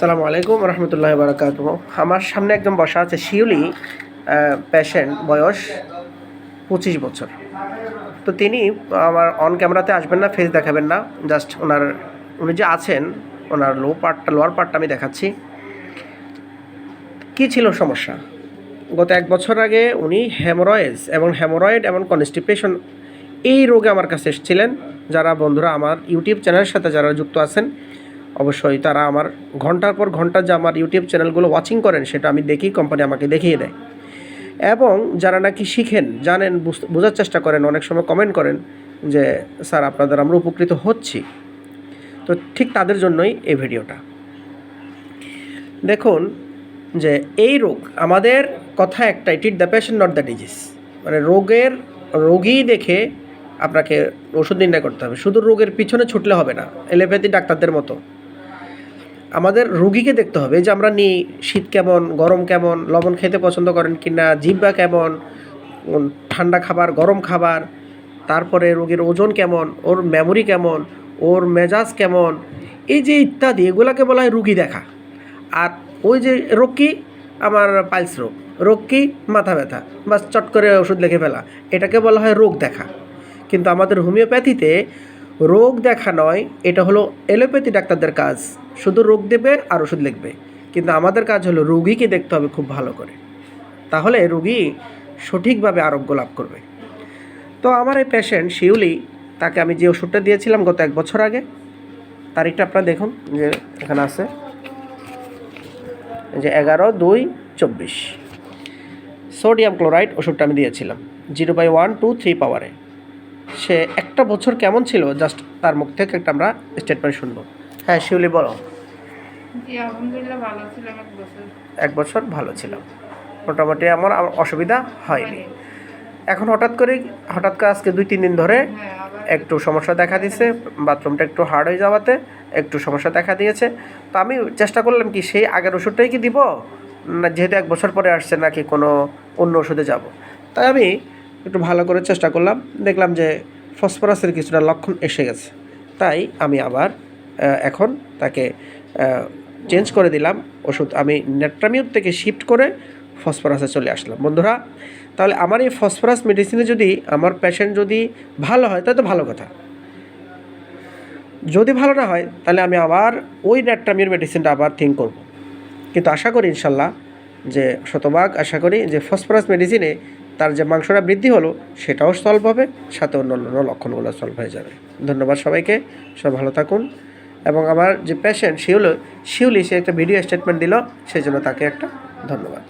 সালামু আলাইকুম রহমতুল্লাহ বারকাত আমার সামনে একজন বসা আছে, শিউলি পেশেন্ট বয়স পঁচিশ বছর। তো তিনি আমার অন ক্যামেরাতে আসবেন না ফেস দেখাবেন না জাস্ট ওনার, উনি যে আছেন, ওনার লো পার্টটা লোয়ার পার্টটা আমি দেখাচ্ছি। কী ছিল সমস্যা? গত এক বছর আগে উনি হেমোরয়েডস এবং হেমোরয়েড এবং কনস্টিপেশন এই রোগে আমার কাছে এসেছিলেন। যারা বন্ধুরা আমার ইউটিউব চ্যানেলের সাথে যারা যুক্ত আছেন অবশ্যই তারা আমার ঘণ্টার পর ঘণ্টা যে আমার ইউটিউব চ্যানেলগুলো ওয়াচিং করেন, সেটা আমি দেখি কোম্পানি আমাকে দেখিয়ে দেয়। এবং যারা নাকি শিখেন, জানেন, বুঝ- বোঝার চেষ্টা করেন, অনেক সময় কমেন্ট করেন যে, স্যার, আপনাদের আমরা উপকৃত হচ্ছি। তো ঠিক তাদের জন্যই এই ভিডিওটা। দেখুন যে, এই রোগ, আমাদের কথা একটাই টিট the patient not the disease মানে রোগের রোগী দেখে আপনাকে ওষুধ নির্ণয় করতে হবে। শুধু রোগের পিছনে ছুটলে হবে না এলোপ্যাথি ডাক্তারদের মতো। আমাদের রুগীকে দেখতে হবে যে আমরা নিই, শীত কেমন, গরম কেমন, লবণ খেতে পছন্দ করেন কি না জিব্বা কেমন ঠান্ডা খাবার, গরম খাবার, তারপরে রোগীর ওজন কেমন, ওর মেমোরি কেমন, ওর মেজাজ কেমন, এই যে ইত্যাদি, এগুলাকে বলা হয় রুগী দেখা। আর ওই যে রোগ কি? আমার পাইলস রোগ। রোগ কি? মাথা ব্যথা। বা চট করে ওষুধ লিখে ফেলা। এটাকে বলা হয় রোগ দেখা। কিন্তু আমাদের হোমিওপ্যাথিতে রোগ দেখা নয়, এটা হলো এলোপ্যাথি ডাক্তারদের কাজ। শুধু রোগ দেবে আর ওষুধ লিখবে। কিন্তু আমাদের কাজ হলো রুগীকে দেখতে হবে খুব ভালো করে। তাহলে রুগী সঠিকভাবে আরোগ্য লাভ করবে। তো আমার এই পেশেন্ট শিউলি, তাকে আমি যে ওষুধটা দিয়েছিলাম গত এক বছর আগে, তারিখটা আপনারা দেখুন, যে এখানে আছে। যে এগারো দুই চব্বিশ। সোডিয়াম ক্লোরাইড ওষুধটা আমি দিয়েছিলাম। Zero by one, two, three পাওয়ারে। সে একটা বছর কেমন ছিল? জাস্ট তার মুখ থেকে একটা আমরা স্টেটমেন্ট শুনব। হ্যাঁ শিউলি বলো। এক বছর। ভালো ছিলাম মোটামুটি আমার আমার অসুবিধা হয়নি। এখন হঠাৎ করে হঠাৎ করে আজকে দুই তিন দিন ধরে হ্যাঁ একটু সমস্যা দেখা দিয়েছে বাথরুমটা একটু হার্ড হয়ে যাওয়াতে একটু সমস্যা দেখা দিয়েছে। তো আমি চেষ্টা করলাম কি সেই আগের ওষুধটাই কি দিব? না যেহেতু এক বছর পরে আসছে নাকি কোনো অন্য ওষুধে যাব? তাই আমি একটু ভালো করে চেষ্টা করলাম। দেখলাম যে ফসফরাসের কিছুটা লক্ষণ এসে গেছে। তাই আমি আবার এখন তাকে চেঞ্জ করে দিলাম ওষুধ। আমি নেট্রামিউট থেকে শিফট করে ফসফরাসে চলে আসলাম। বন্ধুরা, তাহলে আমার এই ফসফরাস মেডিসিনে যদি আমার পেশেন্ট যদি ভালো হয়, তাহলে তো ভালো কথা। যদি ভালো না হয়, তাহলে আমি আবার ওই ন্যাট্রামির মেডিসিনটা আবার থিঙ্ক করব। কিন্তু আশা করি ইনশাল্লাহ যে শতভাগ আশা করি যে ফসফরাস মেডিসিনে তার যে মাংসটা বৃদ্ধি হলো, সেটাও সলভ হবে, সাথে অন্য অন্য লক্ষণগুলো সলভ হয়ে যাবে। ধন্যবাদ সবাইকে সব ভালো থাকুন। এবং আমার যে পেশেন্ট শিউল শিউলি সে একটা ভিডিও স্টেটমেন্ট দিল সেই জন্য তাকে একটা ধন্যবাদ।